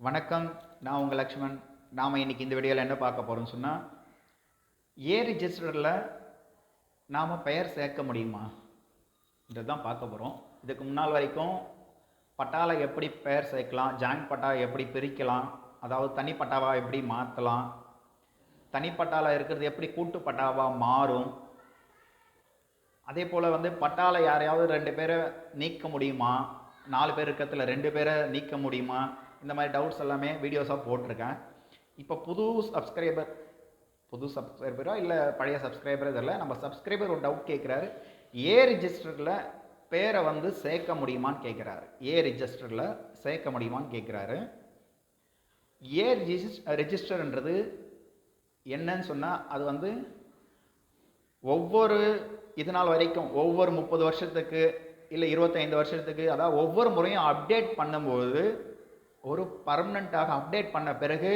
வணக்கம் நான் உங்கள் லக்ஷ்மண். நாம் இன்னைக்கு இந்த வீடியோவில் என்ன பார்க்க போகிறோம்னு சொன்னால் ஏ ரிஜிஸ்டரில் நாம் பெயர் சேர்க்க முடியுமா? இதுதான் பார்க்க போகிறோம் இதுக்கு முன்னால் வரைக்கும் பட்டாவில் எப்படி பெயர் சேர்க்கலாம் ஜாயின்ட் பட்டா எப்படி பிரிக்கலாம் அதாவது தனி எப்படி மாற்றலாம் தனிப்பட்டாவில் இருக்கிறது எப்படி கூட்டு பட்டாவாக மாறும் அதே போல் வந்து பட்டாவில் யாரையாவது ரெண்டு பேரை நீக்க முடியுமா நாலு பேர் இருக்கிறதுல ரெண்டு பேரை நீக்க முடியுமா இந்த மாதிரி டவுட்ஸ் எல்லாமே வீடியோஸாக போட்டிருக்கேன். இப்போ புது சப்ஸ்கிரைபர் புது சப்ஸ்கிரைபரோ இல்லை பழைய சப்ஸ்கிரைபர் இல்லை நம்ம சப்ஸ்கிரைபர் ஒரு டவுட் கேட்குறாரு. ஏ ரிஜிஸ்டரில் பேரை வந்து சேர்க்க முடியுமான்னு கேட்குறாரு. ஏ ரிஜிஸ்டரில் சேர்க்க முடியுமான்னு கேட்குறாரு. ஏ ரிஜிஸ் ரெஜிஸ்டர்ன்றது என்னன்னு சொன்னால் அது வந்து ஒவ்வொரு இது நாள் வரைக்கும் ஒவ்வொரு முப்பது வருஷத்துக்கு இல்லை இருபத்தைந்து வருஷத்துக்கு அதாவது ஒவ்வொரு முறையும் அப்டேட் பண்ணும்போது ஒரு பர்மனண்ட்டாக அப்டேட் பண்ண பிறகு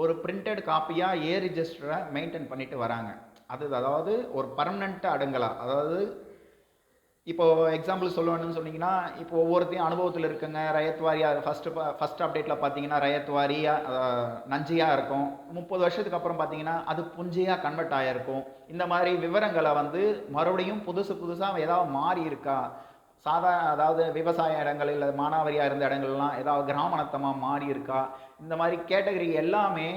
ஒரு பிரிண்டட் காப்பியாக ஏ ரிஜிஸ்டரை மெயின்டைன் பண்ணிட்டு வராங்க. அது அதாவது ஒரு பர்மனண்ட்டாக அடங்கலாம் அதாவது இப்போது எக்ஸாம்பிள் சொல்லணும்னு சொன்னீங்கன்னா இப்போ ஒவ்வொருத்தையும் அனுபவத்தில் இருக்குங்க. ரயத்வாரியாக ஃபஸ்ட்டு ஃபஸ்ட் அப்டேட்டில் பார்த்தீங்கன்னா ரயத்வாரியாக நஞ்சியாக இருக்கும். முப்பது வருஷத்துக்கு அப்புறம் பார்த்தீங்கன்னா அது புஞ்சியாக கன்வெர்ட் ஆகிருக்கும் இந்த மாதிரி விவரங்களை வந்து மறுபடியும் புதுசு புதுசாக ஏதாவது மாறி இருக்கா? சாதா அதாவது விவசாய இடங்கள் இல்லை மானாவரியாக இருந்த இடங்கள்லாம் ஏதாவது கிராமணத்தமாக மாறி இருக்கா இந்த மாதிரி கேட்டகரி எல்லாமே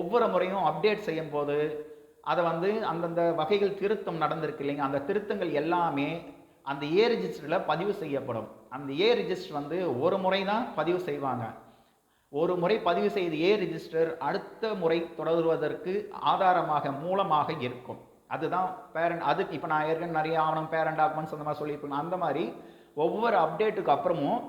ஒவ்வொரு முறையும் அப்டேட் செய்யும் போது அதை வந்து அந்தந்த வகைகள் திருத்தம் நடந்திருக்கு இல்லைங்க. அந்த திருத்தங்கள் எல்லாமே அந்த ஏ ரிஜிஸ்டரில் பதிவு செய்யப்படும். அந்த ஏ ரிஜிஸ்டர் வந்து ஒரு முறை தான் பதிவு செய்வாங்க. ஒரு முறை பதிவு செய்த ஏ ரிஜிஸ்டர் அடுத்த முறை தொடருவதற்கு ஆதாரமாக மூலமாக இருக்கும். அதுதான் பேரண்ட் அது இப்போ நான் ஏற்கனவே நிறைய ஆவணம் பேரண்ட் டாக்குமெண்ட்ஸ் அந்த மாதிரி சொல்லியிருப்பேன் அந்த மாதிரி ஒவ்வொரு அப்டேட்டுக்கு அப்புறமும்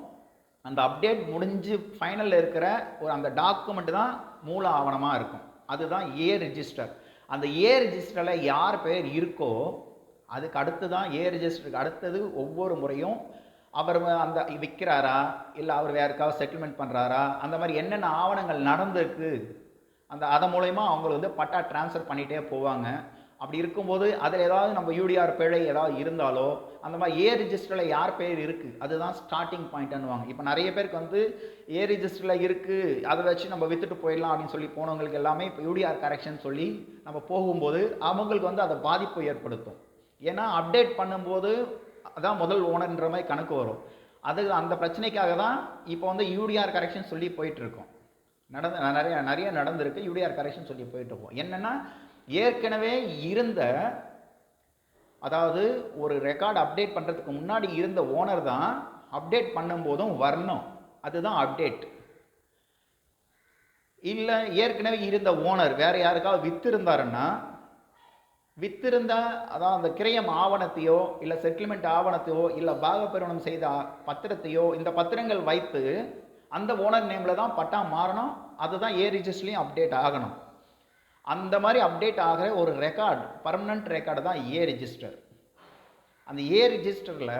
அந்த அப்டேட் முடிஞ்சு ஃபைனலில் இருக்கிற ஒரு அந்த டாக்குமெண்ட் தான் மூல ஆவணமாக இருக்கும். அதுதான் ஏ ரிஜிஸ்டர் அந்த ஏ ரிஜிஸ்டரில் யார் பேர் இருக்கோ அதுக்கு அடுத்து தான் ஏ ரிஜிஸ்டருக்கு அடுத்தது ஒவ்வொரு முறையும் அவர் அந்த விற்கிறாரா இல்லை அவர் வேறுக்காவது செட்டில்மெண்ட் பண்ணுறாரா அந்த மாதிரி என்னென்ன ஆவணங்கள் நடந்திருக்கு? அந்த அதன் மூலயமா அவங்க வந்து பட்டா ட்ரான்ஸ்ஃபர் பண்ணிகிட்டே போவாங்க. அப்படி இருக்கும்போது அதில் ஏதாவது நம்ம யூடிஆர் பிழை ஏதாவது இருந்தாலோ அந்த மாதிரி ஏ ரிஜிஸ்டரில் யார் பேர் இருக்குது அதுதான் ஸ்டார்டிங் பாயிண்ட்டுன்னுவாங்க இப்போ நிறைய பேருக்கு வந்து ஏ ரிஜிஸ்டரில் இருக்குது அதை வச்சு நம்ம வித்துட்டு போயிடலாம் அப்படின்னு சொல்லி போனவங்களுக்கு எல்லாமே இப்போ யூடிஆர் கரெக்ஷன் சொல்லி நம்ம போகும்போது அவங்களுக்கு வந்து அதை பாதிப்பு ஏற்படுத்தும். ஏன்னா அப்டேட் பண்ணும்போது அதான் முதல் ஓனர்ன்ற மாதிரி கணக்கு வரும். அது அந்த பிரச்சனைக்காக தான் இப்போ வந்து யூடிஆர் கரெக்ஷன் சொல்லி போயிட்டுருக்கோம் நடந்து நிறைய நிறைய நடந்திருக்கு யூடிஆர் கரெக்ஷன் சொல்லி போயிட்டு இருக்கோம். என்னென்னா ஏற்கனவே இருந்த அதாவது ஒரு ரெக்கார்டு அப்டேட் பண்ணுறதுக்கு முன்னாடி இருந்த ஓனர் தான் அப்டேட் பண்ணும்போதும் வரணும். அதுதான் அப்டேட் இல்லை ஏற்கனவே இருந்த ஓனர் வேறு யாருக்காவது வித்திருந்தாருன்னா வித்திருந்த அதாவது அந்த கிரயம் ஆவணத்தையோ இல்லை செட்டில்மெண்ட் ஆவணத்தையோ இல்லை பாகப்பிரவணம் செய்த பத்திரத்தையோ இந்த பத்திரங்கள் வைத்து அந்த ஓனர் நேமில் தான் பட்டா மாறணும். அதுதான் ஏ ரிஜிஸ்டர்லேயும் அப்டேட் ஆகணும். அந்த மாதிரி அப்டேட் ஆகிற ஒரு ரெக்கார்டு பர்மனண்ட் ரெக்கார்டு தான் ஏ ரிஜிஸ்டர் அந்த ஏ ரிஜிஸ்டரில்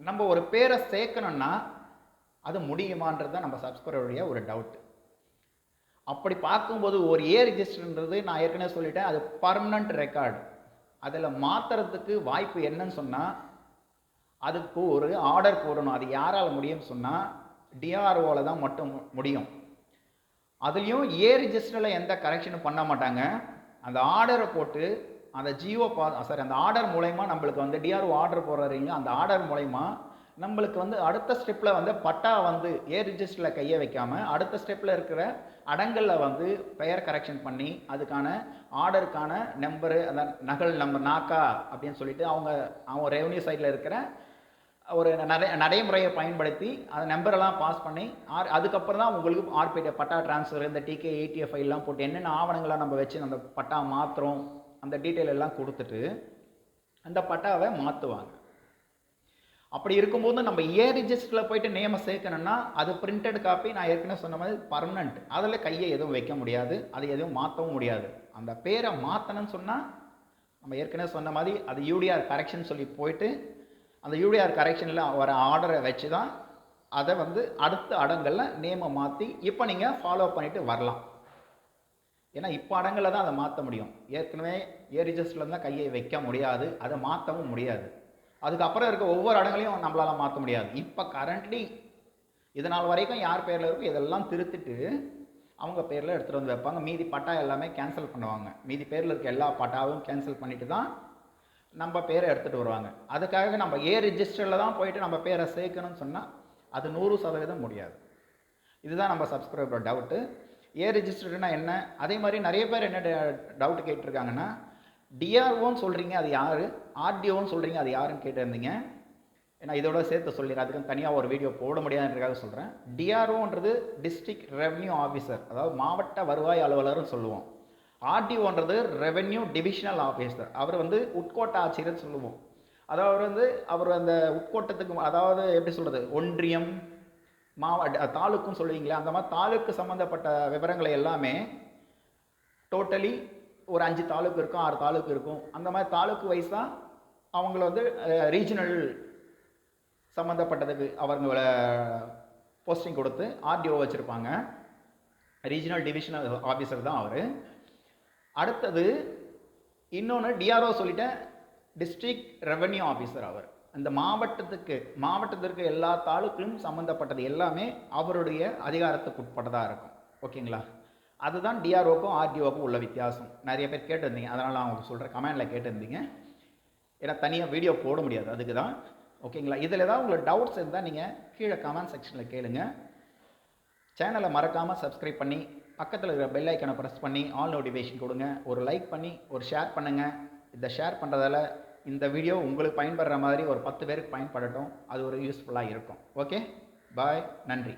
நம்ம ஒரு பேரை சேர்க்கணும்னா அது முடியுமான்றது தான் நம்ம சப்ஸ்கிரைபருடைய ஒரு டவுட் அப்படி பார்க்கும்போது ஒரு ஏ ரிஜிஸ்டர்ன்றது நான் ஏற்கனவே சொல்லிட்டேன் அது பர்மனண்ட் ரெக்கார்டு அதில் மாற்றுறதுக்கு வாய்ப்பு என்னன்னு சொன்னால் அதுக்கு ஒரு ஆர்டர் போடணும். அது யாரால் முடியும்னு சொன்னால் டிஆர்ஓவில் தான் மட்டும் முடியும். அதுலேயும் ஏ ரிஜிஸ்டரில் எந்த கரெக்ஷனும் பண்ண மாட்டாங்க. அந்த ஆர்டரை போட்டு அந்த ஜியோ பா சாரி அந்த ஆர்டர் மூலயமா நம்மளுக்கு வந்து டிஆர்ஓ ஆர்டர் போடுறீங்க அந்த ஆர்டர் மூலயமா நம்மளுக்கு வந்து அடுத்த ஸ்டெப்பில் வந்து பட்டா வந்து ஏ ரிஜிஸ்டரில் கையை வைக்காமல் அடுத்த ஸ்டெப்பில் இருக்கிற அடங்களில் வந்து பெயர் கரெக்ஷன் பண்ணி அதுக்கான ஆர்டருக்கான நம்பரு அந்த நகல் நம்பர் நாக்கா அப்படின்னு சொல்லிட்டு அவங்க அவங்க ரெவன்யூ சைடில் இருக்கிற ஒரு நடை நடைமுறையை பயன்படுத்தி அந்த நம்பரெல்லாம் பாஸ் பண்ணி ஆர் அதுக்கப்புறம் தான் உங்களுக்கு ஆர்பிடி பட்டா ட்ரான்ஸ்ஃபர் இந்த டிகே ஏடிஎஃப் எல்லாம் போட்டு என்னென்ன ஆவணங்களை நம்ம வச்சு அந்த பட்டா மாற்றுறோம் அந்த டீட்டெயில் எல்லாம் கொடுத்துட்டு அந்த பட்டாவை மாற்றுவாங்க அப்படி இருக்கும்போது நம்ம ஏ ரிஜிஸ்டரில் போயிட்டு நேமை சேர்க்கணும்னா அது பிரிண்டட் காப்பி நான் ஏற்கனவே சொன்ன மாதிரி பர்மனண்ட் அதில் கையை எதுவும் வைக்க முடியாது அது எதுவும் மாற்றவும் முடியாது. அந்த பேரை மாற்றணும்னு சொன்னால் நம்ம ஏற்கனவே சொன்ன மாதிரி அது யூடிஆர் கரெக்ஷன் சொல்லி போயிட்டு அந்த யூடிஆர் கரெக்ஷனில் வர ஆர்டரை வச்சு தான் அதை வந்து அடுத்த அடங்களில் நேமை மாற்றி இப்போ நீங்கள் ஃபாலோ பண்ணிவிட்டு வரலாம். ஏன்னா இப்போ அடங்களில் தான் அதை மாற்ற முடியும். ஏற்கனவே ஏ ரிஜிஸ்டரில் தான் கையை வைக்க முடியாது. அதை மாற்றவும் முடியாது. அதுக்கப்புறம் இருக்க ஒவ்வொரு அடங்களையும் நம்மளால் மாற்ற முடியாது. இப்போ கரண்ட்லி இதனால் வரைக்கும் யார் பேரில் இருக்கோ இதெல்லாம் திருத்திட்டு அவங்க பேரில் எடுத்துகிட்டு வந்து வைப்பாங்க. மீதி பட்டா எல்லாமே கேன்சல் பண்ணுவாங்க. மீதி பேரில் இருக்க எல்லா பட்டாவும் கேன்சல் பண்ணிவிட்டு தான் நம்ம பேரை எடுத்துகிட்டு வருவாங்க. அதுக்காக நம்ம ஏ ரிஜிஸ்டரில் தான் போயிட்டு நம்ம பேரை சேர்க்கணும்னு சொன்னால் அது நூறு சதவீதம் முடியாது. இதுதான் நம்ம சப்ஸ்கிரைபர் டவுட்டு ஏ ரிஜிஸ்டர்னா என்ன? அதே மாதிரி நிறைய பேர் என்ன டவுட் கேட்டிருக்காங்கன்னா டிஆர்ஓன்னு சொல்கிறீங்க அது யார்? ஆர்டிஓன்னு சொல்கிறீங்க அது யாருன்னு கேட்டிருந்தீங்க? ஏன்னா இதோட சேர்த்து சொல்லிடுறேன். அதுக்கு தனியாக ஒரு வீடியோ போட முடியாதுன்றதுக்காக சொல்கிறேன் டிஆர்ஓன்றது டிஸ்ட்ரிக்ட் ரெவன்யூ ஆஃபீஸர் அதாவது மாவட்ட வருவாய் அலுவலர்னு சொல்லுவோம். ஆர்டிஓன்றது ரெவென்யூ டிவிஷனல் ஆஃபீஸர் அவர் வந்து உட்கோட்ட ஆட்சியர்னு சொல்லுவோம். அதாவது அவர் வந்து அவர் அந்த உட்கோட்டத்துக்கு அதாவது எப்படி சொல்கிறது ஒன்றியம் மாவட்ட தாலுக்குன்னு சொல்லுவீங்களே அந்த மாதிரி தாலுக்கு சம்மந்தப்பட்ட விவரங்களை எல்லாமே டோட்டலி ஒரு அஞ்சு தாலுக்கு இருக்கும் ஆறு தாலுக்கு இருக்கும். அந்த மாதிரி தாலுக்கு வைஸ் தான் அவங்கள வந்து ரீஜனல் சம்மந்தப்பட்டதுக்கு அவங்கள போஸ்டிங் கொடுத்து ஆர்டிஓ வச்சுருப்பாங்க. ரீஜனல் டிவிஷனல் ஆஃபீஸர் தான் அவர். அடுத்தது இன்னொன்று டிஆர்ஓ சொல்லிட்டேன் டிஸ்ட்ரிக்ட் ரெவன்யூ ஆஃபீஸர் அவர். அந்த மாவட்டத்துக்கு மாவட்டத்திற்கு எல்லா தாலுக்கிலும் சம்மந்தப்பட்டது எல்லாமே அவருடைய அதிகாரத்துக்கு உட்பட்டதாக இருக்கும். ஓகேங்களா? அதுதான் டிஆர்ஓக்கும் ஆர்டிஓக்கும் உள்ள வித்தியாசம். நிறைய பேர் கேட்டிருந்தீங்க. அதனால் நான் உங்களுக்கு சொல்கிறேன் கமெண்டில் கேட்டிருந்தீங்க. ஏன்னா தனியாக வீடியோ போட முடியாது. அதுக்கு தான் ஓகேங்களா? இதில் ஏதாவது உங்களுக்கு டவுட்ஸ் இருந்தால் நீங்கள் கீழே கமெண்ட் செக்ஷனில் கேளுங்கள் சேனலை மறக்காமல் சப்ஸ்கிரைப் பண்ணி பக்கத்தில் இருக்கிற பெல் ஐக்கனை ப்ரெஸ் பண்ணி ஆல் நோட்டிஃபிகேஷன் கொடுங்க. ஒரு லைக் பண்ணி ஒரு ஷேர் பண்ணுங்கள் இந்த ஷேர் பண்ணுறதால இந்த வீடியோ உங்களுக்கு பயன்படுற மாதிரி ஒரு பத்து பேருக்கு பயன்படட்டும். அது ஒரு யூஸ்ஃபுல்லாக இருக்கும். ஓகே பாய் நன்றி.